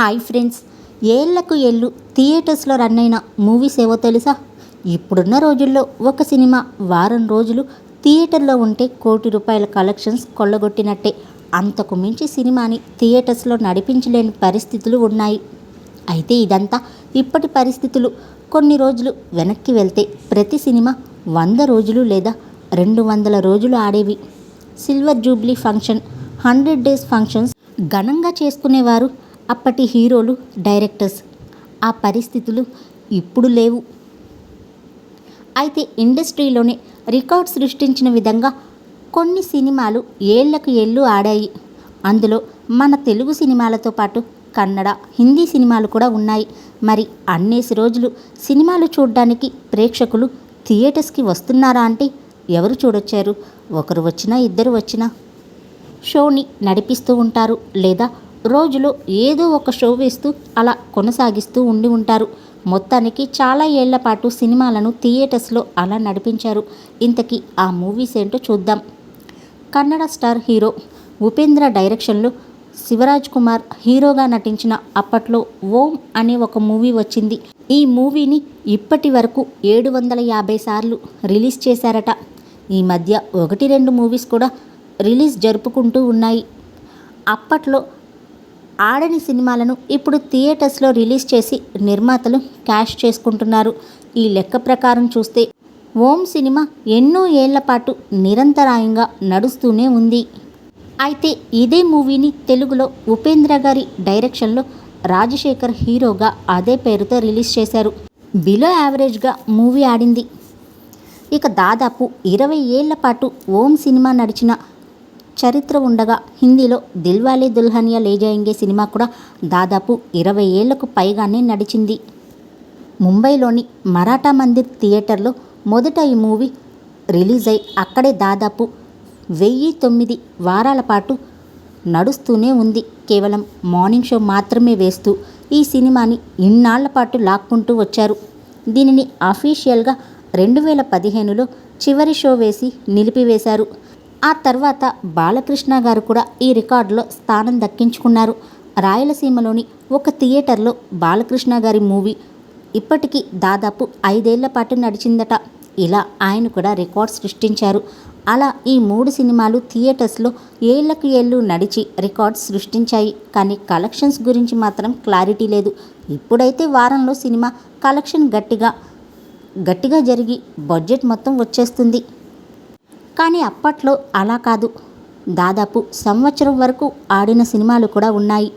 Hi friends. ఏళ్ళకు ఏళ్ళు థియేటర్స్లో run అయిన మూవీస్ ఏవో తెలుసా? ఇప్పుడున్న రోజుల్లో ఒక సినిమా వారం రోజులు థియేటర్లో ఉంటే కోటి రూపాయల కలెక్షన్స్ కొల్లగొట్టినట్టే. అంతకు మించి సినిమాని థియేటర్స్లో నడిపించలేని పరిస్థితులు ఉన్నాయి. అయితే ఇదంతా ఇప్పటి పరిస్థితులు. కొన్ని రోజులు వెనక్కి వెళ్తే ప్రతి సినిమా వంద రోజులు లేదా రెండు వందల రోజులు ఆడేవి. Silver jubilee function hundred days functions ఘనంగా చేసుకునేవారు అప్పటి హీరోలు డైరెక్టర్స్ ఆ పరిస్థితులు ఇప్పుడు లేవు. అయితే ఇండస్ట్రీలోనే రికార్డ్ సృష్టించిన విధంగా కొన్ని సినిమాలు ఏళ్ళకు ఏళ్ళు ఆడాయి. అందులో మన తెలుగు సినిమాలతో పాటు కన్నడ హిందీ సినిమాలు కూడా ఉన్నాయి. మరి అన్నేసి రోజులు సినిమాలు చూడడానికి ప్రేక్షకులు థియేటర్స్కి వస్తున్నారా అంటే ఎవరు చూడొచ్చారు? ఒకరు వచ్చినా ఇద్దరు వచ్చినా షోని నడిపిస్తూ ఉంటారు లేదా రోజులో ఏదో ఒక షో వేస్తూ అలా కొనసాగిస్తూ ఉండి ఉంటారు. మొత్తానికి చాలా ఏళ్ళ పాటు సినిమాలను థియేటర్స్లో అలా నడిపించారు. ఇంతకీ ఆ మూవీస్ ఏంటో చూద్దాం. కన్నడ స్టార్ హీరో ఉపేంద్ర డైరెక్షన్లో శివరాజ్ కుమార్ హీరోగా నటించిన అప్పట్లో ఓం అనే ఒక మూవీ వచ్చింది. ఈ మూవీని ఇప్పటి వరకు ఏడు వందల యాభై సార్లు రిలీజ్ చేశారట. ఈ మధ్య ఒకటి రెండు మూవీస్ కూడా రిలీజ్ జరుపుకుంటూ ఉన్నాయి. అప్పట్లో ఆడని సినిమాలను ఇప్పుడు థియేటర్స్లో రిలీజ్ చేసి నిర్మాతలు క్యాష్ చేసుకుంటున్నారు. ఈ లెక్క ప్రకారం చూస్తే ఓం సినిమా ఎన్నో ఏళ్ళ పాటు నిరంతరాయంగా నడుస్తూనే ఉంది. అయితే ఇదే మూవీని తెలుగులో ఉపేంద్ర గారి డైరెక్షన్లో రాజశేఖర్ హీరోగా అదే పేరుతో రిలీజ్ చేశారు. బిలో యావరేజ్గా మూవీ ఆడింది. ఇక దాదాపు ఇరవై ఏళ్ళ పాటు ఓం సినిమా నడిచిన చరిత్ర ఉండగా హిందీలో దిల్వాలే దుల్హనియా లేజాయింగే సినిమా కూడా దాదాపు ఇరవై ఏళ్ళకు పైగానే నడిచింది. ముంబైలోని మరాఠా మందిర్ థియేటర్లో మొదట ఈ మూవీ రిలీజ్ అయి అక్కడే దాదాపు వెయ్యి తొమ్మిది వారాల పాటు నడుస్తూనే ఉంది. కేవలం మార్నింగ్ షో మాత్రమే వేస్తూ ఈ సినిమాని ఇన్నాళ్ళ పాటు లాక్కుంటూ వచ్చారు. దీనిని అఫీషియల్గా రెండు వేల పదిహేనులో చివరి షో వేసి నిలిపివేశారు. ఆ తర్వాత బాలకృష్ణ గారు కూడా ఈ రికార్డులో స్థానం దక్కించుకున్నారు. రాయలసీమలోని ఒక థియేటర్లో బాలకృష్ణ గారి మూవీ ఇప్పటికీ దాదాపు ఐదేళ్ళ పాటు నడిచిందట. ఇలా ఆయన కూడా రికార్డ్ సృష్టించారు. అలా ఈ మూడు సినిమాలు థియేటర్స్లో ఏళ్ళకు ఏళ్ళు నడిచి రికార్డ్స్ సృష్టించాయి. కానీ కలెక్షన్స్ గురించి మాత్రం క్లారిటీ లేదు. ఇప్పుడైతే వారంలో సినిమా కలెక్షన్ గట్టిగా గట్టిగా జరిగి బడ్జెట్ మొత్తం వచ్చేస్తుంది. కానీ అప్పట్లో అలా కాదు. దాదాపు సంవత్సరం వరకు ఆడిన సినిమాలు కూడా ఉన్నాయి.